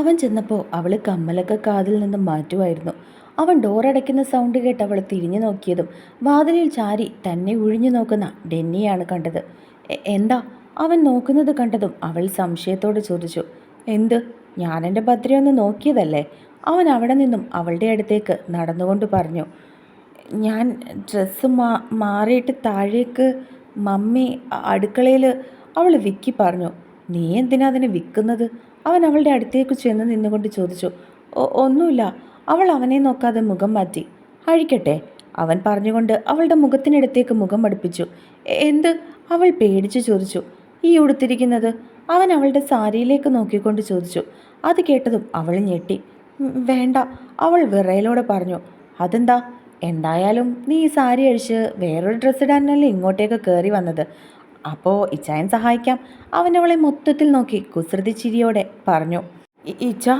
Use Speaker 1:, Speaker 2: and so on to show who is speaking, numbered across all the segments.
Speaker 1: അവൻ ചെന്നപ്പോൾ അവൾ കമ്മലൊക്കെ കാതിൽ നിന്നും മാറ്റുമായിരുന്നു. അവൻ ഡോറടയ്ക്കുന്ന സൗണ്ട് കേട്ട് അവൾ തിരിഞ്ഞു നോക്കിയതും വാതിലിൽ ചാരി തന്നെ ഉഴിഞ്ഞു നോക്കുന്ന ഡെന്നിയാണ് കണ്ടത്. എന്താ? അവൻ നോക്കുന്നത് കണ്ടതും അവൾ സംശയത്തോട് ചോദിച്ചു. എന്ത്? ഞാൻ എന്റെ ഭദ്രയൊന്ന് നോക്കിയതല്ലേ? അവൻ അവിടെ നിന്നും അവളുടെ അടുത്തേക്ക് നടന്നുകൊണ്ട് പറഞ്ഞു. ഞാൻ ഡ്രസ്സ് മാ മാറിയിട്ട് താഴേക്ക് മമ്മി അടുക്കളയിൽ അവൾ വിക്കി പറഞ്ഞു. നീ എന്തിനാ അതിനെ വിൽക്കുന്നത് അവൻ അവളുടെ അടുത്തേക്ക് ചെന്ന് നിന്നുകൊണ്ട് ചോദിച്ചു "ഒ- ഒന്നുമില്ല. അവൾ അവനെ നോക്കാതെ മുഖം മാറ്റി. അഴിക്കട്ടെ. അവൻ പറഞ്ഞുകൊണ്ട് അവളുടെ മുഖത്തിനടുത്തേക്ക് മുഖം അടുപ്പിച്ചു. എന്ത്? അവൾ പേടിച്ചു ചോദിച്ചു. ഈ ഉടുത്തിരിക്കുന്നത്? അവൻ അവളുടെ സാരിയിലേക്ക് നോക്കിക്കൊണ്ട് ചോദിച്ചു. അത് കേട്ടതും അവൾ ഞെട്ടി. "ഉം, വേണ്ട. അവൾ വിറയലോടെ പറഞ്ഞു. അതെന്താ? എന്തായാലും നീ ഈ സാരി അഴിച്ച് വേറൊരു ഡ്രസ്സ് ഇടാനല്ലേ ഇങ്ങോട്ടേക്ക് കയറി വന്നത്? അപ്പോൾ ഇച്ചായൻ സഹായിക്കാം. അവൻ അവളെ മൊത്തത്തിൽ നോക്കി കുസൃതി ചിരിയോടെ പറഞ്ഞു "ഇ- ഇച്ച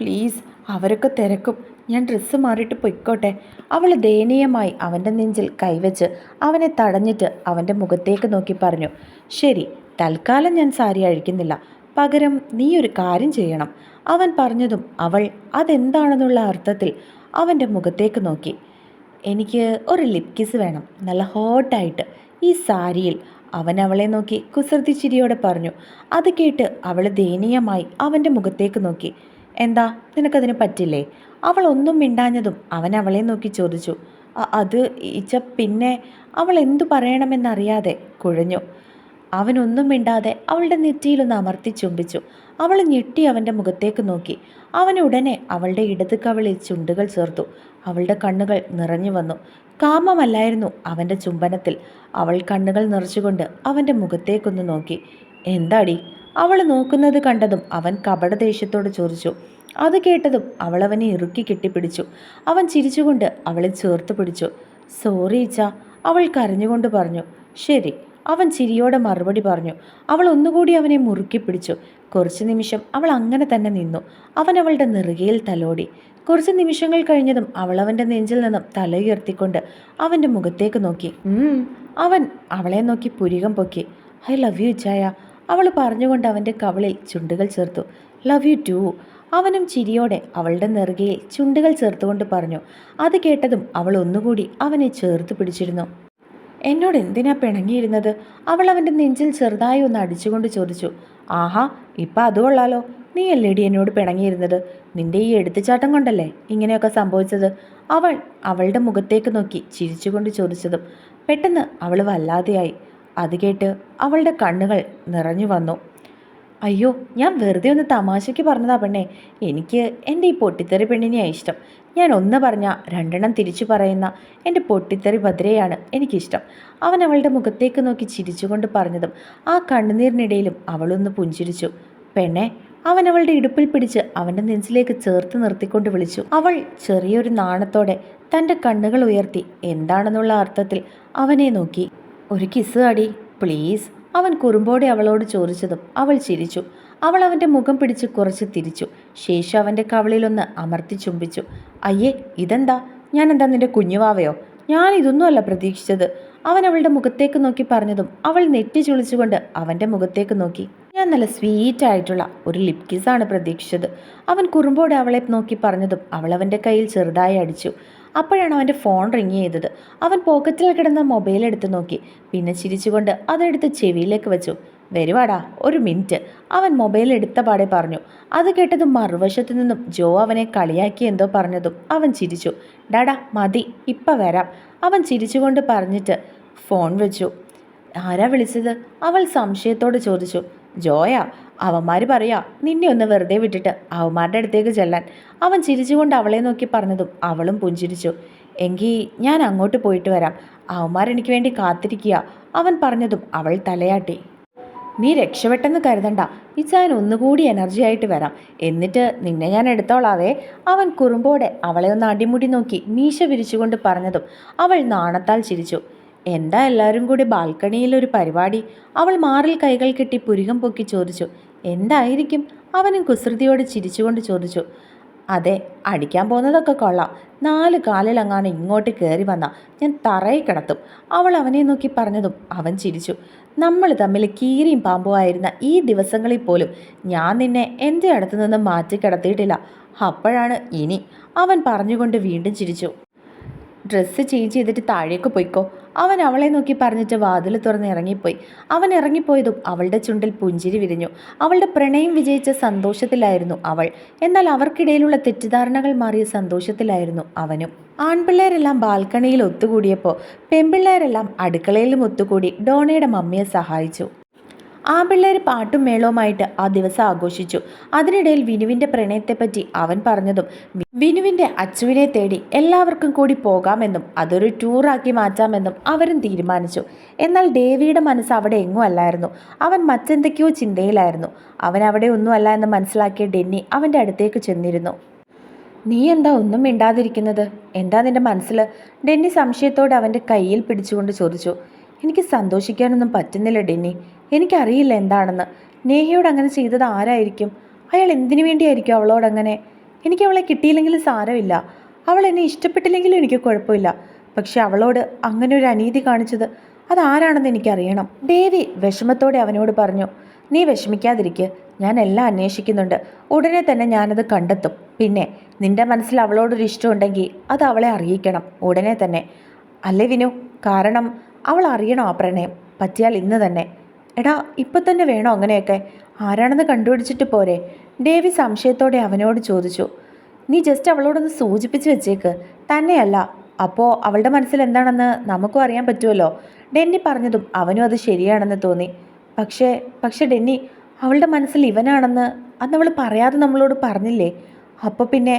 Speaker 1: പ്ലീസ് അവരൊക്കെ തിരക്കും. ഞാൻ ഡ്രസ്സ് മാറിയിട്ട് പൊയ്ക്കോട്ടെ. അവൾ ദയനീയമായി അവന്റെ നെഞ്ചിൽ കൈവച്ച് അവനെ തടഞ്ഞിട്ട് അവന്റെ മുഖത്തേക്ക് നോക്കി പറഞ്ഞു ശരി തൽക്കാലം ഞാൻ സാരി അഴിക്കുന്നില്ല. പകരം നീ ഒരു കാര്യം ചെയ്യണം. അവൻ പറഞ്ഞതും അവൾ അതെന്താണെന്നുള്ള അർത്ഥത്തിൽ അവന്റെ മുഖത്തേക്ക് നോക്കി എനിക്ക് ഒരു ലിപ് കിസ് വേണം നല്ല ഹോട്ടായിട്ട് ഈ സാരിയിൽ അവൻ അവളെ നോക്കി കുസൃതി ചിരിയോടെ പറഞ്ഞു. അത് കേട്ട് അവൾ ദയനീയമായി അവന്റെ മുഖത്തേക്ക് നോക്കി. എന്താ? നിനക്കതിന് പറ്റില്ലേ? അവൾ ഒന്നും മിണ്ടാഞ്ഞതും അവൻ അവളെ നോക്കി ചോദിച്ചു. "അ- അത് ഇച്ച പിന്നെ അവൾ എന്തു പറയണമെന്നറിയാതെ കുഴഞ്ഞു. അവനൊന്നും മിണ്ടാതെ അവളുടെ നെറ്റിയിലൊന്ന് അമർത്തി ചുംബിച്ചു. അവൾ ഞെട്ടി അവന്റെ മുഖത്തേക്ക് നോക്കി. അവൻ ഉടനെ അവളുടെ ഇടത് കവളിൽ ചുണ്ടുകൾ ചേർത്തു. അവളുടെ കണ്ണുകൾ നിറഞ്ഞു വന്നു. കാമമല്ലായിരുന്നു അവന്റെ ചുംബനത്തിൽ. അവൾ കണ്ണുകൾ നിറച്ചുകൊണ്ട് അവന്റെ മുഖത്തേക്കൊന്ന് നോക്കി. എന്താടി? അവൾ നോക്കുന്നത് കണ്ടതും അവൻ കപടദേഷ്യത്തോട് ചോദിച്ചു. അത് കേട്ടതും അവൾ അവനെ ഇറുക്കി കെട്ടിപ്പിടിച്ചു. അവൻ ചിരിച്ചുകൊണ്ട് അവളെ ചേർത്ത് പിടിച്ചു. സോറി ഇച്ച അവൾ കരഞ്ഞുകൊണ്ട് പറഞ്ഞു. ശരി അവൻ ചിരിയോടെ മറുപടി പറഞ്ഞു. അവൾ ഒന്നുകൂടി അവനെ മുറുക്കി പിടിച്ചു. കുറച്ച് നിമിഷം അവൾ അങ്ങനെ തന്നെ നിന്നു. അവൻ അവളുടെ നെറുകയിൽ തലോടി. കുറച്ച് നിമിഷങ്ങൾ കഴിഞ്ഞതും അവൾ അവന്റെ നെഞ്ചിൽ നിന്നും തല ഉയർത്തിക്കൊണ്ട് അവന്റെ മുഖത്തേക്ക് നോക്കി. അവൻ അവളെ നോക്കി പുരികം പൊക്കി. I love you Jaya. അവൾ പറഞ്ഞുകൊണ്ട് അവന്റെ കവളിൽ ചുണ്ടുകൾ ചേർത്തു. Love you too. അവനും ചിരിയോടെ അവളുടെ നെറുകയിൽ ചുണ്ടുകൾ ചേർത്തുകൊണ്ട് പറഞ്ഞു. അത് കേട്ടതും അവൾ ഒന്നുകൂടി അവനെ ചേർത്ത് പിടിച്ചിരുന്നു. എന്നോട് എന്തിനാ പിണങ്ങിയിരുന്നത്? അവൾ അവന്റെ നെഞ്ചിൽ ചെറുതായി ഒന്ന് അടിച്ചുകൊണ്ട് ചോദിച്ചു ആഹാ ഇപ്പം അത് കൊള്ളാലോ. നീ അല്ലേടി എന്നോട് പിണങ്ങിയിരുന്നത്? നിന്റെ ഈ എടുത്തുചാട്ടം കൊണ്ടല്ലേ ഇങ്ങനെയൊക്കെ സംഭവിച്ചത്? അവൾ അവളുടെ മുഖത്തേക്ക് നോക്കി ചിരിച്ചുകൊണ്ട് ചോദിച്ചതും പെട്ടെന്ന് അവൾ വല്ലാതെയായി. അത് കേട്ട് അവളുടെ കണ്ണുകൾ നിറഞ്ഞു വന്നു. അയ്യോ ഞാൻ വെറുതെ ഒന്ന് തമാശയ്ക്ക് പറഞ്ഞതാ പെണ്ണേ. എനിക്ക് എന്റെ ഈ പൊട്ടിത്തെറി പെണ്ണിനെയാണ് ഇഷ്ടം. ഞാൻ ഒന്ന് പറഞ്ഞാൽ രണ്ടെണ്ണം തിരിച്ചു പറയുന്ന എന്റെ പൊട്ടിത്തെറി ഭദ്രയാണ് എനിക്കിഷ്ടം. അവൻ അവളുടെ മുഖത്തേക്ക് നോക്കി ചിരിച്ചുകൊണ്ട് പറഞ്ഞതും ആ കണ്ണുനീരിനിടയിലും അവളൊന്ന് പുഞ്ചിരിച്ചു. പെണ്ണെ അവൻ അവളുടെ ഇടുപ്പിൽ പിടിച്ച് അവന്റെ നെഞ്ചിലേക്ക് ചേർത്ത് നിർത്തിക്കൊണ്ട് വിളിച്ചു. അവൾ ചെറിയൊരു നാണത്തോടെ തന്റെ കണ്ണുകൾ ഉയർത്തി എന്താണെന്നുള്ള അർത്ഥത്തിൽ അവനെ നോക്കി. ഒരു കിസ് അടി പ്ലീസ്. അവൻ കുറുമ്പോടെ അവളോട് ചോദിച്ചതും അവൾ ചിരിച്ചു. അവൾ അവന്റെ മുഖം പിടിച്ച് കുറച്ച് തിരിച്ചു. ശേഷം അവന്റെ കവളിലൊന്ന് അമർത്തി ചുംബിച്ചു. അയ്യേ ഇതെന്താ? ഞാൻ എന്താ നിന്റെ കുഞ്ഞുവാവയോ? ഞാൻ ഇതൊന്നുമല്ല പ്രതീക്ഷിച്ചത്. അവൻ അവളുടെ മുഖത്തേക്ക് നോക്കി പറഞ്ഞതും അവൾ നെറ്റി ചുളിച്ചുകൊണ്ട് അവന്റെ മുഖത്തേക്ക് നോക്കി. ഞാൻ നല്ല സ്വീറ്റ് ആയിട്ടുള്ള ഒരു ലിപ് കിസാണ് പ്രതീക്ഷിച്ചത്. അവൻ കുറുമ്പോടെ അവളെ നോക്കി പറഞ്ഞതും അവൾ അവന്റെ കയ്യിൽ ചെറുതായി അടിച്ചു. അപ്പോഴാണ് അവന്റെ ഫോൺ റിങ് ചെയ്തത്. അവൻ പോക്കറ്റിൽ കിടന്ന മൊബൈൽ എടുത്ത് നോക്കി. പിന്നെ ചിരിച്ചുകൊണ്ട് അതെടുത്ത് ചെവിയിലേക്ക് വെച്ചു. വരുവാടാ ഒരു മിനിറ്റ്. അവൻ മൊബൈൽ എടുത്ത പാടെ പറഞ്ഞു. അത് കേട്ടതും മറുവശത്തു നിന്നും ജോ അവനെ കളിയാക്കി എന്തോ പറഞ്ഞതും അവൻ ചിരിച്ചു. ഡാടാ മതി ഇപ്പം വരാം. അവൻ ചിരിച്ചുകൊണ്ട് പറഞ്ഞിട്ട് ഫോൺ വെച്ചു. ആരാ വിളിച്ചത്? അവൾ സംശയത്തോട് ചോദിച്ചു. ജോയാ അവന്മാർ പറയാ നിന്നെ ഒന്ന് വെറുതെ വിട്ടിട്ട് അവന്മാരുടെ അടുത്തേക്ക് ചെല്ലാൻ. അവൻ ചിരിച്ചുകൊണ്ട് അവളെ നോക്കി പറഞ്ഞതും അവളും പുഞ്ചിരിച്ചു. എങ്കിൽ ഞാൻ അങ്ങോട്ട് പോയിട്ട് വരാം. അവന്മാരെനിക്ക് വേണ്ടി കാത്തിരിക്കുക. അവൻ പറഞ്ഞതും അവൾ തലയാട്ടി. നീ രക്ഷപ്പെട്ടെന്ന് കരുതണ്ട. ഇച്ചാൻ ഒന്നുകൂടി എനർജി ആയിട്ട് വരാം. എന്നിട്ട് നിന്നെ ഞാൻ എടുത്തോളാവേ. അവൻ കുറുമ്പോടെ അവളെ ഒന്ന് അടിമുടി നോക്കി മീശ വിരിച്ചുകൊണ്ട് പറഞ്ഞതും അവൾ നാണത്താൽ ചിരിച്ചു. എന്താ എല്ലാവരും കൂടി ബാൽക്കണിയിൽ ഒരു പരിപാടി? അവൾ മാറിൽ കൈകൾ കെട്ടി പുരികം പൊക്കി ചോദിച്ചു. എന്തായിരിക്കും? അവനും കുസൃതിയോട് ചിരിച്ചുകൊണ്ട് ചോദിച്ചു. അതെ അടിക്കാൻ പോകുന്നതൊക്കെ കൊള്ളാം. നാല് കാലിലങ്ങാണ് ഇങ്ങോട്ട് കയറി വന്ന. ഞാൻ തറയിൽ കിടത്തും. അവൾ അവനെ നോക്കി പറഞ്ഞതും അവൻ ചിരിച്ചു. നമ്മൾ തമ്മിൽ കീരിയും പാമ്പുമായിരുന്ന ഈ ദിവസങ്ങളിൽ പോലും ഞാൻ നിന്നെ എന്റെ അടുത്തു നിന്ന് മാറ്റിക്കിടത്തിയിട്ടില്ല അപ്പോഴാണ് ഇനി. അവൻ പറഞ്ഞുകൊണ്ട് വീണ്ടും ചിരിച്ചു. ഡ്രസ്സ് ചേഞ്ച് ചെയ്തിട്ട് താഴേക്ക് പോയിക്കോ. അവൻ അവളെ നോക്കി പറഞ്ഞിട്ട് വാതിൽ തുറന്ന് ഇറങ്ങിപ്പോയി. അവൻ ഇറങ്ങിപ്പോയതും അവളുടെ ചുണ്ടിൽ പുഞ്ചിരി വിരിഞ്ഞു. അവളുടെ പ്രണയം വിജയിച്ച സന്തോഷത്തിലായിരുന്നു അവൾ. എന്നാൽ അവർക്കിടയിലുള്ള തെറ്റിദ്ധാരണകൾ മാറിയ സന്തോഷത്തിലായിരുന്നു അവനും. ആൺപിള്ളേരെല്ലാം ബാൽക്കണിയിൽ ഒത്തുകൂടിയപ്പോൾ പെൺപിള്ളേരെല്ലാം അടുക്കളയിലും ഒത്തുകൂടി ഡോണയുടെ മമ്മിയെ സഹായിച്ചു. ആൺപിള്ളേർ പാട്ടും മേളവുമായിട്ട് ആ ദിവസം ആഘോഷിച്ചു. അതിനിടയിൽ വിനുവിന്റെ പ്രണയത്തെപ്പറ്റി അവൻ പറഞ്ഞതും വിനുവിന്റെ അച്ചുവിനെ തേടി എല്ലാവർക്കും കൂടി പോകാമെന്നും അതൊരു ടൂറാക്കി മാറ്റാമെന്നും അവരും തീരുമാനിച്ചു. എന്നാൽ ദേവിയുടെ മനസ്സ് അവിടെ എങ്ങും അല്ലായിരുന്നു. അവൻ മറ്റെന്തൊക്കെയോ ചിന്തയിലായിരുന്നു. അവൻ അവിടെ ഒന്നുമല്ല എന്ന് മനസ്സിലാക്കിയ ഡെന്നി അവന്റെ അടുത്തേക്ക് ചെന്നിരുന്നു. നീ എന്താ ഒന്നും മിണ്ടാതിരിക്കുന്നത്? എന്താ നിന്റെ മനസ്സിൽ ഡെന്നി സംശയത്തോടെ അവന്റെ കയ്യിൽ പിടിച്ചുകൊണ്ട് ചോദിച്ചു. എനിക്ക് സന്തോഷിക്കാനൊന്നും പറ്റുന്നില്ല ഡെന്നി. എനിക്കറിയില്ല എന്താണെന്ന്. നേഹയോട് അങ്ങനെ ചെയ്തത് ആരായിരിക്കും? അയാൾ എന്തിനു വേണ്ടിയായിരിക്കും അവളോട് അങ്ങനെ എനിക്ക് അവളെ കിട്ടിയില്ലെങ്കിലും സാരമില്ല. അവൾ എന്നെ ഇഷ്ടപ്പെട്ടില്ലെങ്കിലും എനിക്ക് കുഴപ്പമില്ല. പക്ഷെ അവളോട് അങ്ങനെ ഒരു അനീതി കാണിച്ചത് അതാരാണെന്ന് എനിക്കറിയണം. ദേവി വിഷമത്തോടെ അവനോട് പറഞ്ഞു നീ വിഷമിക്കാതിരിക്കുക ഞാൻ എല്ലാം അന്വേഷിക്കുന്നുണ്ട്. ഉടനെ തന്നെ ഞാനത് കണ്ടെത്തും. പിന്നെ നിന്റെ മനസ്സിൽ അവളോടൊരു ഇഷ്ടമുണ്ടെങ്കിൽ അത് അവളെ അറിയിക്കണം. ഉടനെ തന്നെ. അല്ലേ വിനു? കാരണം അവൾ അറിയണോ ആ പ്രണയം? പറ്റിയാൽ ഇന്ന് തന്നെ. എടാ ഇപ്പം തന്നെ വേണോ അങ്ങനെയൊക്കെ? ആരാണെന്ന് കണ്ടുപിടിച്ചിട്ട് പോരെ? ഡേവി സംശയത്തോടെ അവനോട് ചോദിച്ചു. നീ ജസ്റ്റ് അവളോടൊന്ന് സൂചിപ്പിച്ച് വെച്ചേക്ക്. തന്നെയല്ല. അപ്പോൾ അവളുടെ മനസ്സിൽ എന്താണെന്ന് നമുക്കും അറിയാൻ പറ്റുമല്ലോ. ഡെന്നി പറഞ്ഞതും അവനും അത് ശരിയാണെന്ന് തോന്നി. പക്ഷേ പക്ഷെ ഡെന്നി അവളുടെ മനസ്സിൽ ഇവനാണെന്ന് അന്ന് അവൾ പറയാതെ നമ്മളോട് പറഞ്ഞില്ലേ? അപ്പോൾ പിന്നെ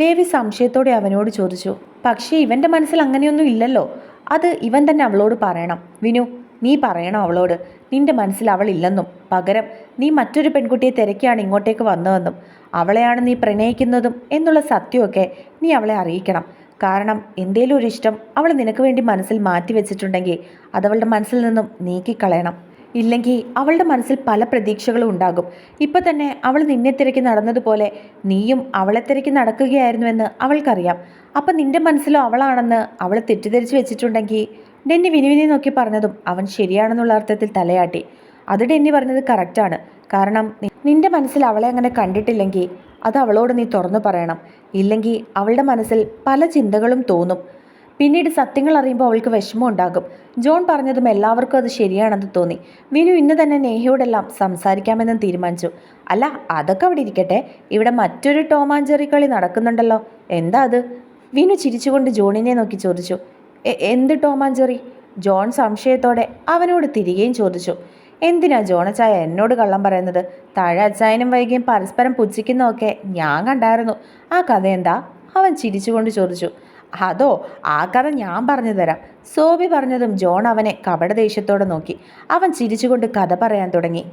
Speaker 1: ഡേവി സംശയത്തോടെ അവനോട് ചോദിച്ചു. പക്ഷേ ഇവന്റെ മനസ്സിൽ അങ്ങനെയൊന്നും ഇല്ലല്ലോ. അത് ഇവൻ തന്നെ അവളോട് പറയണം. വിനു നീ പറയണം അവളോട്. നിന്റെ മനസ്സിൽ അവളില്ലെന്നും പകരം നീ മറ്റൊരു പെൺകുട്ടിയെ തിരക്കിയാണ് ഇങ്ങോട്ടേക്ക് വന്നതെന്നും അവളെയാണ് നീ പ്രണയിക്കുന്നതും എന്നുള്ള സത്യമൊക്കെ നീ അവളെ അറിയിക്കണം. കാരണം എന്തേലും ഒരു ഇഷ്ടം അവൾ നിനക്ക് വേണ്ടി മനസ്സിൽ മാറ്റി വെച്ചിട്ടുണ്ടെങ്കിൽ അതവളുടെ മനസ്സിൽ നിന്നും നീക്കിക്കളയണം. ഇല്ലെങ്കിൽ അവളുടെ മനസ്സിൽ പല പ്രതീക്ഷകളും ഉണ്ടാകും. ഇപ്പം തന്നെ അവൾ നിന്നെ തിരക്കി നടന്നതുപോലെ നീയും അവളെ തിരക്കി നടക്കുകയായിരുന്നുവെന്ന് അവൾക്കറിയാം. അപ്പം നിന്റെ മനസ്സിലോ അവളാണെന്ന് അവൾ തെറ്റിദ്ധരിച്ച് വെച്ചിട്ടുണ്ടെങ്കിൽ ഡെന്നി വിനുവിനെ നോക്കി പറഞ്ഞതും അവൻ ശരിയാണെന്നുള്ള അർത്ഥത്തിൽ തലയാട്ടി. അത് ഡെന്നി പറഞ്ഞത് കറക്റ്റാണ് കാരണം നിന്റെ മനസ്സിൽ അവളെ അങ്ങനെ കണ്ടിട്ടില്ലെങ്കിൽ അത് അവളോട് നീ തുറന്നു പറയണം. ഇല്ലെങ്കിൽ അവളുടെ മനസ്സിൽ പല ചിന്തകളും തോന്നും. പിന്നീട് സത്യങ്ങൾ അറിയുമ്പോൾ അവൾക്ക് വിഷമം ഉണ്ടാകും. ജോൺ പറഞ്ഞതും എല്ലാവർക്കും അത് ശരിയാണെന്ന് തോന്നി. വിനു ഇന്ന് തന്നെ നേഹയോടെല്ലാം സംസാരിക്കാമെന്നും തീരുമാനിച്ചു. അല്ല അതൊക്കെ അവിടെ ഇരിക്കട്ടെ. ഇവിടെ മറ്റൊരു ടോമാഞ്ചെറി കളി നടക്കുന്നുണ്ടല്ലോ. എന്താ അത്? വിനു ചിരിച്ചുകൊണ്ട് ജോണിനെ നോക്കി ചോദിച്ചു. എന്ത് ടോമാഞ്ചെറി ജോൺ സംശയത്തോടെ അവനോട് തിരികെയും ചോദിച്ചു. എന്തിനാ ജോണച്ചായ എന്നോട് കള്ളം പറയുന്നത്? താഴെ അച്ചായനും വൈകിയും പരസ്പരം പുച്ഛിക്കുന്നതൊക്കെ ഞാൻ കണ്ടായിരുന്നു. ആ കഥ എന്താ? അവൻ ചിരിച്ചുകൊണ്ട് ചോദിച്ചു. അതോ ആ കഥ ഞാൻ പറഞ്ഞു തരാം. സോബി പറഞ്ഞതും ജോൺ അവനെ കപടദേഷ്യത്തോടെ നോക്കി. അവൻ ചിരിച്ചുകൊണ്ട് കഥ പറയാൻ തുടങ്ങി.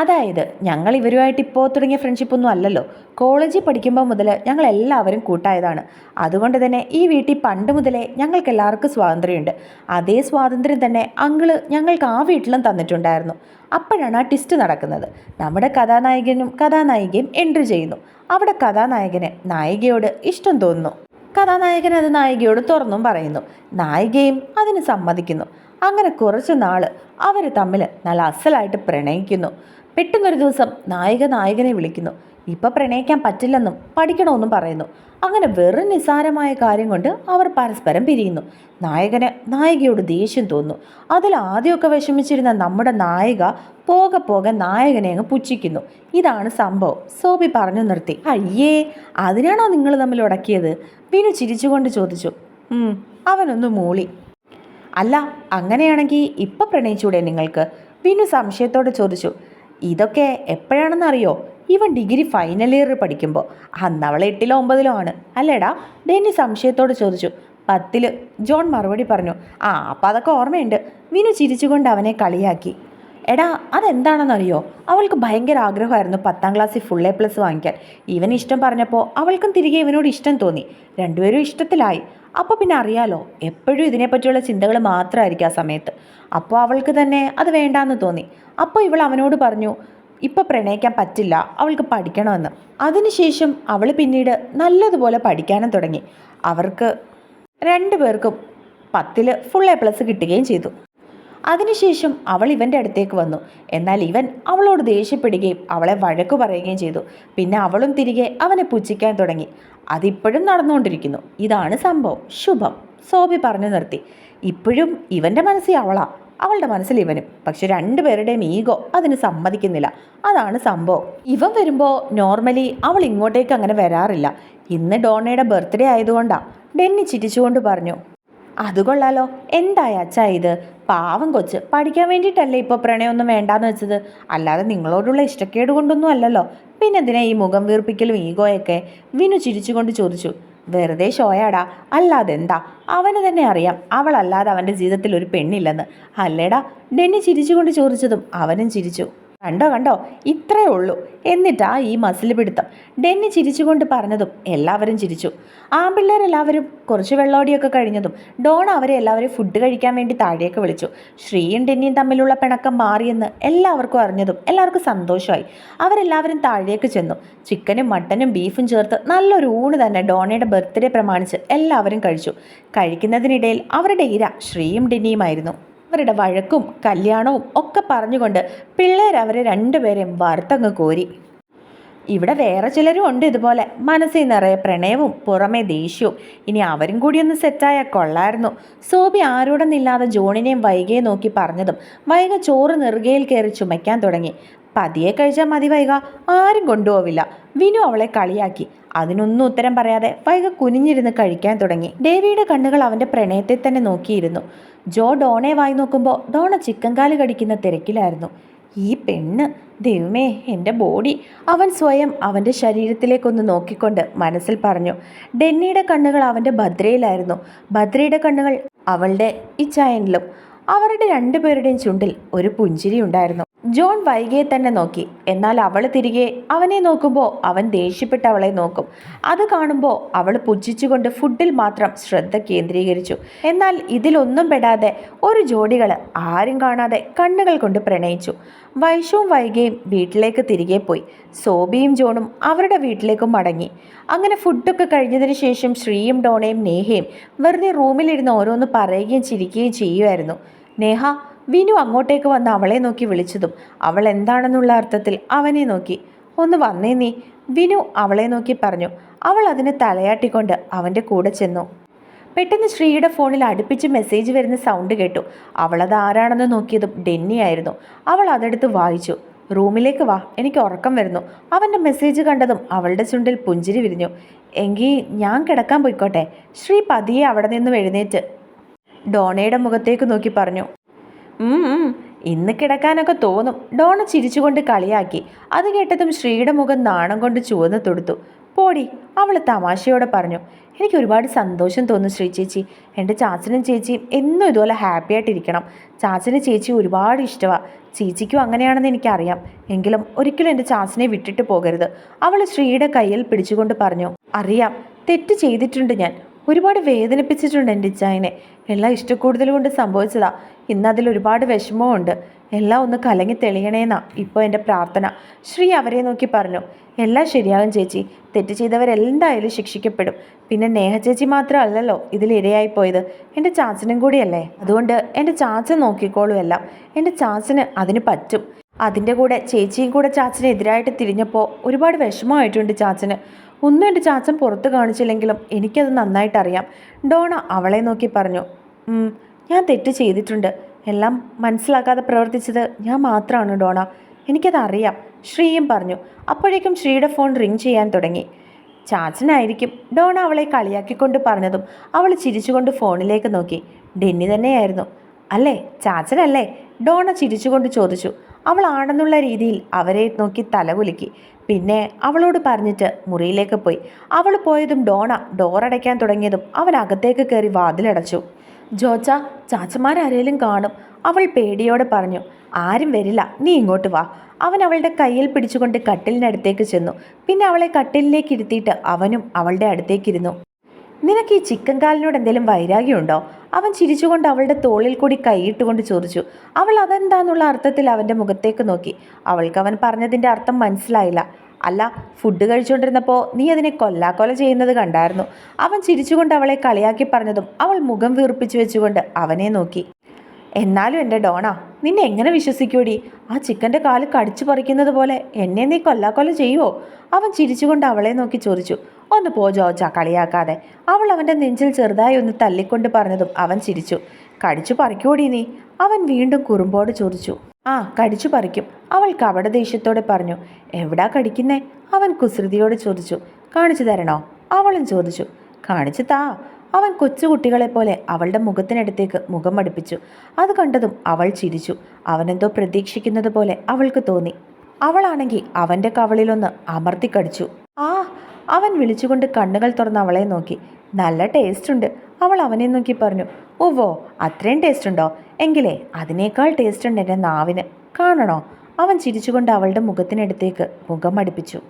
Speaker 1: അതായത് ഞങ്ങൾ ഇവരുമായിട്ട് ഇപ്പോൾ തുടങ്ങിയ ഫ്രണ്ട്ഷിപ്പൊന്നും അല്ലല്ലോ. കോളേജിൽ പഠിക്കുമ്പോൾ മുതൽ ഞങ്ങൾ എല്ലാവരും കൂട്ടായതാണ്. അതുകൊണ്ട് തന്നെ ഈ വീട്ടിൽ പണ്ട് മുതലേ ഞങ്ങൾക്ക് എല്ലാവർക്കും സ്വാതന്ത്ര്യമുണ്ട്. അതേ സ്വാതന്ത്ര്യം തന്നെ അങ്കിൾ ഞങ്ങൾക്ക് ആ വീട്ടിലും തന്നിട്ടുണ്ടായിരുന്നു. അപ്പോഴാണ് ആ ട്വിസ്റ്റ് നടക്കുന്നത്. നമ്മുടെ കഥാനായകനും കഥാനായികയും എൻട്രി ചെയ്യുന്നു. അവിടെ കഥാനായകന് നായികയോട് ഇഷ്ടം തോന്നുന്നു. കഥാനായകൻ അത് നായികയോട് തുറന്നും പറയുന്നു. നായികയും അതിന് സമ്മതിക്കുന്നു. അങ്ങനെ കുറച്ച് നാൾ അവർ തമ്മിൽ നല്ല അസലായിട്ട് പ്രണയിക്കുന്നു. പെട്ടെന്നൊരു ദിവസം നായിക നായകനെ വിളിക്കുന്നു. ഇപ്പം പ്രണയിക്കാൻ പറ്റില്ലെന്നും പഠിക്കണമെന്നും പറയുന്നു. അങ്ങനെ വെറും നിസ്സാരമായ കാര്യം കൊണ്ട് അവർ പരസ്പരം പിരിയുന്നു. നായകന് നായികയോട് ദേഷ്യം തോന്നുന്നു. അതിൽ ആദ്യമൊക്കെ വിഷമിച്ചിരുന്ന നമ്മുടെ നായിക പോകെ പോകെ നായകനെ അങ്ങ് പുച്ഛിക്കുന്നു. ഇതാണ് സംഭവം. സോബി പറഞ്ഞു നിർത്തി. അയ്യേ അതിനാണോ നിങ്ങൾ തമ്മിൽ ഉടക്കിയത്? വിനു ചിരിച്ചുകൊണ്ട് ചോദിച്ചു. അവനൊന്ന് മൂളി. അല്ല അങ്ങനെയാണെങ്കിൽ ഇപ്പം പ്രണയിച്ചൂടെ നിങ്ങൾക്ക്? വിനു സംശയത്തോടെ ചോദിച്ചു. ഇതൊക്കെ എപ്പോഴാണെന്നറിയോ? ഇവൻ ഡിഗ്രി ഫൈനൽ ഇയർ പഠിക്കുമ്പോൾ അന്ന് അവൾ എട്ടിലോ ഒമ്പതിലോ ആണ്. അല്ലേടാ ഡെന്നി സംശയത്തോട് ചോദിച്ചു. പത്തിൽ ജോൺ മറുപടി പറഞ്ഞു. ആ അപ്പം അതൊക്കെ ഓർമ്മയുണ്ട്. വിനു ചിരിച്ചുകൊണ്ട് അവനെ കളിയാക്കി. എടാ അതെന്താണെന്നറിയോ? അവൾക്ക് ഭയങ്കര ആഗ്രഹമായിരുന്നു പത്താം ക്ലാസ്സിൽ ഫുൾ എ പ്ലസ് വാങ്ങിക്കാൻ. ഇവൻ ഇഷ്ടം പറഞ്ഞപ്പോൾ അവൾക്കും തിരികെ ഇവനോട് ഇഷ്ടം തോന്നി. രണ്ടുപേരും ഇഷ്ടത്തിലായി. അപ്പോൾ പിന്നെ അറിയാലോ എപ്പോഴും ഇതിനെപ്പറ്റിയുള്ള ചിന്തകൾ മാത്രമായിരിക്കും ആ സമയത്ത്. അപ്പോൾ അവൾക്ക് തന്നെ അത് വേണ്ടാന്ന് തോന്നി. അപ്പോൾ ഇവൾ അവനോട് പറഞ്ഞു ഇപ്പോൾ പ്രണയിക്കാൻ പറ്റില്ല അവൾക്ക് പഠിക്കണമെന്ന്. അതിനുശേഷം അവൾ പിന്നീട് നല്ലതുപോലെ പഠിക്കാനും തുടങ്ങി. അവർക്ക് രണ്ടു പേർക്കും പത്തിൽ ഫുൾ എ പ്ലസ് കിട്ടുകയും ചെയ്തു. അതിനുശേഷം അവൾ ഇവന്റെ അടുത്തേക്ക് വന്നു. എന്നാൽ ഇവൻ അവളോട് ദേഷ്യപ്പെടുകയും അവളെ വഴക്ക് പറയുകയും ചെയ്തു. പിന്നെ അവളും തിരികെ അവനെ പുച്ഛിക്കാൻ തുടങ്ങി. അതിപ്പോഴും നടന്നുകൊണ്ടിരിക്കുന്നു. ഇതാണ് സംഭവം. ശുഭം. സോബി പറഞ്ഞു നിർത്തി. ഇപ്പോഴും ഇവന്റെ മനസ്സിൽ അവളാ. അവളുടെ മനസ്സിൽ ഇവനും. പക്ഷെ രണ്ടുപേരുടെയും ഈഗോ അതിന് സമ്മതിക്കുന്നില്ല. അതാണ് സംഭവം. ഇവൻ വരുമ്പോൾ നോർമലി അവൾ ഇങ്ങോട്ടേക്ക് അങ്ങനെ വരാറില്ല. ഇന്ന് ഡോണയുടെ ബർത്ത്ഡേ ആയതുകൊണ്ടാ. ഡെന്നി ചിരിച്ചുകൊണ്ട് പറഞ്ഞു അത് കൊള്ളാലോ. എന്തായ അച്ഛാ ഇത്? പാവം കൊച്ച്. പഠിക്കാൻ വേണ്ടിയിട്ടല്ലേ ഇപ്പോൾ പ്രണയമൊന്നും വേണ്ടാന്ന് വെച്ചത്? അല്ലാതെ നിങ്ങളോടുള്ള ഇഷ്ടക്കേട് കൊണ്ടൊന്നും അല്ലല്ലോ. പിന്നെന്തിനാ ഈ മുഖം വീർപ്പിക്കലും ഈഗോയൊക്കെ? വിനു ചിരിച്ചുകൊണ്ട് ചോദിച്ചു വെറുതെ ഷോയാടാ. അല്ലാതെ എന്താ? അവന് തന്നെ അറിയാം. അവളല്ലാതെ അവന്റെ ജീവിതത്തിൽ ഒരു പെണ്ണില്ലെന്ന്. അല്ലേടാ? ഡെന്നി ചിരിച്ചുകൊണ്ട് ചോദിച്ചതും അവനും ചിരിച്ചു. കണ്ടോ കണ്ടോ? ഇത്രേ ഉള്ളൂ. എന്നിട്ടാ ഈ മസിൽ പിടുത്തം. ഡെന്നി ചിരിച്ചുകൊണ്ട് പറഞ്ഞതും എല്ലാവരും ചിരിച്ചു. ആമ്പിള്ളേരെല്ലാവരും കുറച്ച് വെള്ളോടിയൊക്കെ കഴിഞ്ഞതും ഡോൺ അവരെ എല്ലാവരും ഫുഡ് കഴിക്കാൻ വേണ്ടി താഴേക്ക് വിളിച്ചു. ശ്രീയും ഡെന്നിയും തമ്മിലുള്ള പിണക്കം മാറിയെന്ന് എല്ലാവർക്കും അറിഞ്ഞതും എല്ലാവർക്കും സന്തോഷമായി. അവരെല്ലാവരും താഴേക്ക് ചെന്നു. ചിക്കനും മട്ടനും ബീഫും ചേർത്ത് നല്ലൊരു ഊണ് തന്നെ ഡോണയുടെ ബർത്ത്ഡേ പ്രമാണിച്ച് എല്ലാവരും കഴിച്ചു. കഴിക്കുന്നതിനിടയിൽ അവരുടെ ഇര ശ്രീയും ഡെന്നിയുമായിരുന്നു. അവരുടെ വഴക്കും കല്യാണവും ഒക്കെ പറഞ്ഞുകൊണ്ട് പിള്ളേർ അവരെ രണ്ടുപേരെയും വറുത്തങ്ങ് കോരി. ഇവിടെ വേറെ ചിലരും ഉണ്ട് ഇതുപോലെ. മനസ്സിൽ നിറയെ പ്രണയവും പുറമേ ദേഷ്യവും. ഇനി അവരും കൂടി ഒന്ന് സെറ്റായാൽ കൊള്ളായിരുന്നു. സോബി ആരോടെന്നില്ലാതെ ജോണിനെയും വൈകയെ നോക്കി പറഞ്ഞതും വൈക ചോറ് നെറുകയിൽ കയറി ചുമയ്ക്കാൻ തുടങ്ങി. പതിയെ കഴിച്ചാൽ മതി വൈക. ആരും കൊണ്ടുപോവില്ല. വിനു അവളെ കളിയാക്കി. അതിനൊന്നും ഉത്തരം പറയാതെ വൈകി കുനിഞ്ഞിരുന്ന് കഴിക്കാൻ തുടങ്ങി. ഡേവിയുടെ കണ്ണുകൾ അവന്റെ പ്രണയത്തെ തന്നെ നോക്കിയിരുന്നു. ജോ ഡോണെ വായി നോക്കുമ്പോൾ ഡോണ ചിക്കൻ കാൽ കടിക്കുന്ന തിരക്കിലായിരുന്നു. ഈ പെണ്ണ് ദൈവമേ എന്റെ ബോഡി. അവൻ സ്വയം അവന്റെ ശരീരത്തിലേക്കൊന്ന് നോക്കിക്കൊണ്ട് മനസ്സിൽ പറഞ്ഞു. ഡെന്നിയുടെ കണ്ണുകൾ അവന്റെ ഭദ്രയിലായിരുന്നു. ഭദ്രയുടെ കണ്ണുകൾ അവളുടെ ഇച്ചായനിലും അവരുടെ രണ്ടുപേരുടെയും ചുണ്ടിൽ ഒരു പുഞ്ചിരി ഉണ്ടായിരുന്നു. ജോൺ വൈകിയെ തന്നെ നോക്കി. എന്നാൽ അവൾ തിരികെ അവനെ നോക്കുമ്പോൾ അവൻ ദേഷ്യപ്പെട്ട് അവളെ നോക്കും. അത് കാണുമ്പോൾ അവൾ പുച്ഛിച്ചുകൊണ്ട് ഫുഡിൽ മാത്രം ശ്രദ്ധ കേന്ദ്രീകരിച്ചു. എന്നാൽ ഇതിലൊന്നും പെടാതെ ഒരു ജോഡികൾ ആരും കാണാതെ കണ്ണുകൾ കൊണ്ട് പ്രണയിച്ചു. വൈഷവും വൈകിയും വീട്ടിലേക്ക് തിരികെ പോയി. സോബിയും ജോണും അവരുടെ വീട്ടിലേക്കും മടങ്ങി. അങ്ങനെ ഫുഡൊക്കെ കഴിഞ്ഞതിന് ശേഷം ശ്രീയും ഡോണയും നേഹയും വെറുതെ റൂമിലിരുന്ന് ഓരോന്ന് പറയുകയും ചിരിക്കുകയും ചെയ്യുമായിരുന്നു നേഹ വിനു അങ്ങോട്ടേക്ക് വന്ന് അവളെ നോക്കി വിളിച്ചതും അവൾ എന്താണെന്നുള്ള അർത്ഥത്തിൽ അവനെ നോക്കി. ഒന്ന് വന്നേ നീ വിനു അവളെ നോക്കി പറഞ്ഞു. അവൾ അതിനെ തലയാട്ടിക്കൊണ്ട് അവന്റെ കൂടെ ചെന്നു. പെട്ടെന്ന് ശ്രീയുടെ ഫോണിൽ അടുപ്പിച്ച് മെസ്സേജ് വരുന്ന സൗണ്ട് കേട്ടു. അവളത് ആരാണെന്ന് നോക്കിയതും ഡെന്നിയായിരുന്നു അവൾ അതെടുത്ത് വായിച്ചു. റൂമിലേക്ക് വാ എനിക്ക് ഉറക്കം വരുന്നു. അവന്റെ മെസ്സേജ് കണ്ടതും അവളുടെ ചുണ്ടിൽ പുഞ്ചിരി വിരിഞ്ഞു. എങ്കിൽ ഞാൻ കിടക്കാൻ പോയിക്കോട്ടെ? ശ്രീ പതിയെ അവിടെ നിന്നും എഴുന്നേറ്റ് ഡോണയുടെ മുഖത്തേക്ക് നോക്കി പറഞ്ഞു. "ഉം, ഉം, ഇന്ന് കിടക്കാനൊക്കെ തോന്നും. ഡോണ ചിരിച്ചുകൊണ്ട് കളിയാക്കി. അത് കേട്ടതും ശ്രീയുടെ മുഖം നാണം കൊണ്ട് ചുവന്ന് തൊടുത്തു. പോടി അവൾ തമാശയോടെ പറഞ്ഞു. എനിക്ക് ഒരുപാട് സന്തോഷം തോന്നുന്നു ശ്രീ ചേച്ചി. എന്റെ ചാച്ചനും ചേച്ചിയും എന്നും ഇതുപോലെ ഹാപ്പി ആയിട്ടിരിക്കണം. ചാച്ചന് ചേച്ചി ഒരുപാട് ഇഷ്ടമാണ് ചേച്ചിക്കും അങ്ങനെയാണെന്ന് എനിക്കറിയാം. എങ്കിലും ഒരിക്കലും എന്റെ ചാച്ചനെ വിട്ടിട്ട് പോകരുത്. അവൾ ശ്രീയുടെ കയ്യിൽ പിടിച്ചുകൊണ്ട് പറഞ്ഞു. അറിയാം തെറ്റ് ചെയ്തിട്ടുണ്ട് ഞാൻ. ഒരുപാട് വേദനിപ്പിച്ചിട്ടുണ്ട് എന്റെ ഇച്ചായനെ. എല്ലാം ഇഷ്ടക്കൂടുതൽ കൊണ്ട് സംഭവിച്ചതാ. ഇന്ന് അതിൽ ഒരുപാട് വിഷമമുണ്ട് എല്ലാം ഒന്ന് കലങ്ങി തെളിയണേന്നാ ഇപ്പോൾ എന്റെ പ്രാർത്ഥന. ശ്രീ അവരെ നോക്കി പറഞ്ഞു. എല്ലാം ശരിയാകും ചേച്ചി. തെറ്റ് ചെയ്തവരെന്തായാലും ശിക്ഷിക്കപ്പെടും. പിന്നെ നേഹ ചേച്ചി മാത്രമല്ലല്ലോ ഇതിൽ ഇരയായി പോയത് എന്റെ ചാച്ചനും കൂടിയല്ലേ? അതുകൊണ്ട് എന്റെ ചാച്ചൻ നോക്കിക്കോളും എല്ലാം. എന്റെ ചാച്ചന് അതിന് പറ്റും. അതിന്റെ കൂടെ ചേച്ചിയും കൂടെ ചാച്ചനെതിരായിട്ട് തിരിഞ്ഞപ്പോൾ ഒരുപാട് വിഷമമായിട്ടുണ്ട് ചാച്ചന്. ഒന്നും എന്റെ ചാച്ചൻ പുറത്ത് കാണിച്ചില്ലെങ്കിലും എനിക്കത് നന്നായിട്ടറിയാം. ഡോണ അവളെ നോക്കി പറഞ്ഞു ഞാൻ തെറ്റ് ചെയ്തിട്ടുണ്ട്. എല്ലാം മനസ്സിലാക്കാതെ പ്രവർത്തിച്ചത് ഞാൻ മാത്രമാണ് ഡോണ. എനിക്കതറിയാം ശ്രീയും പറഞ്ഞു. അപ്പോഴേക്കും ശ്രീയുടെ ഫോൺ റിങ് ചെയ്യാൻ തുടങ്ങി. ചാച്ചനായിരിക്കും ഡോണ അവളെ കളിയാക്കിക്കൊണ്ട് പറഞ്ഞതും അവൾ ചിരിച്ചുകൊണ്ട് ഫോണിലേക്ക് നോക്കി. ഡെന്നി തന്നെയായിരുന്നു. അല്ലേ? ചാച്ചനല്ലേ? ഡോണ ചിരിച്ചുകൊണ്ട് ചോദിച്ചു. അവൾ ആണെന്നുള്ള രീതിയിൽ അവരെ നോക്കി തലകുലുക്കി പിന്നെ അവളോട് പറഞ്ഞിട്ട് മുറിയിലേക്ക് പോയി. അവൾ പോയതും ഡോണ ഡോറടയ്ക്കാൻ തുടങ്ങിയതും അവൻ അകത്തേക്ക് കയറി വാതിലടച്ചു. ജോച്ച ചാച്ചമാരാരേലും കാണും. അവൾ പേടിയോടെ പറഞ്ഞു ആരും വരില്ല നീ ഇങ്ങോട്ട് വാ. അവൻ അവളുടെ കയ്യിൽ പിടിച്ചുകൊണ്ട് കട്ടിലിനടുത്തേക്ക് ചെന്നു. പിന്നെ അവളെ കട്ടിലിലേക്ക് ഇരുത്തിയിട്ട് അവനും അവളുടെ അടുത്തേക്കിരുന്നു. നിനക്ക് ഈ ചിക്കൻ കാലിനോട് എന്തെങ്കിലും വൈരാഗ്യമുണ്ടോ? അവൻ ചിരിച്ചുകൊണ്ട് അവളുടെ തോളിൽ കൂടി കൈയിട്ടുകൊണ്ട് ചോദിച്ചു. അവൾ അതെന്താന്നുള്ള അർത്ഥത്തിൽ അവന്റെ മുഖത്തേക്ക് നോക്കി. അവൾക്ക് അവൻ പറഞ്ഞതിന്റെ അർത്ഥം മനസ്സിലായില്ല. അല്ല ഫുഡ് കഴിച്ചുകൊണ്ടിരുന്നപ്പോൾ നീ അതിനെ കൊല്ലാക്കൊല ചെയ്യുന്നത് കണ്ടായിരുന്നു. അവൻ ചിരിച്ചുകൊണ്ട് അവളെ കളിയാക്കി പറഞ്ഞതും അവൾ മുഖം വീർപ്പിച്ചു വെച്ചുകൊണ്ട് അവനെ നോക്കി. എന്നാലും എന്റെ ഡോണ നിന്നെ എങ്ങനെ വിശ്വസിക്കൂടി? ആ ചിക്കന്റെ കാൽ കടിച്ചു പറിക്കുന്നത് പോലെ എന്നെ നീ കൊല്ലാക്കൊല്ല ചെയ്യുവോ? അവൻ ചിരിച്ചുകൊണ്ട് അവളെ നോക്കി ചോദിച്ചു. ഒന്ന് പോ ജോജ കളിയാക്കാതെ. അവൾ അവന്റെ നെഞ്ചിൽ ചെറുതായി ഒന്ന് തല്ലിക്കൊണ്ട് പറഞ്ഞതും അവൻ ചിരിച്ചു. കടിച്ചു പറിക്കൂടി നീ? അവൻ വീണ്ടും കുറുമ്പോട് ചോദിച്ചു. ആ കടിച്ചു പറിക്കും. അവൾ കവട ദേഷ്യത്തോടെ പറഞ്ഞു. എവിടാ കടിക്കുന്നേ? അവൻ കുസൃതിയോട് ചോദിച്ചു. കാണിച്ചു തരണോ? അവളും ചോദിച്ചു. കാണിച്ചു താ. അവൻ കൊച്ചുകുട്ടികളെപ്പോലെ അവളുടെ മുഖത്തിനടുത്തേക്ക് മുഖം അടുപ്പിച്ചു അത് കണ്ടതും അവൾ ചിരിച്ചു. അവനെന്തോ പ്രതീക്ഷിക്കുന്നത് പോലെ അവൾക്ക് തോന്നി. അവളാണെങ്കിൽ അവന്റെ കവളിലൊന്ന് അമർത്തിക്കടിച്ചു ആ അവൻ വിളിച്ചുകൊണ്ട് കണ്ണുകൾ തുറന്ന് അവളെ നോക്കി. നല്ല ടേസ്റ്റ് ഉണ്ട്. അവൾ അവനെ നോക്കി പറഞ്ഞു ഓവോ അത്രയും ടേസ്റ്റ് ഉണ്ടോ? എങ്കിലേ അതിനേക്കാൾ ടേസ്റ്റ് ഉണ്ട് എന്റെ നാവിന്. കാണണോ? അവൻ ചിരിച്ചുകൊണ്ട് അവളുടെ മുഖത്തിനടുത്തേക്ക് മുഖം അടുപ്പിച്ചു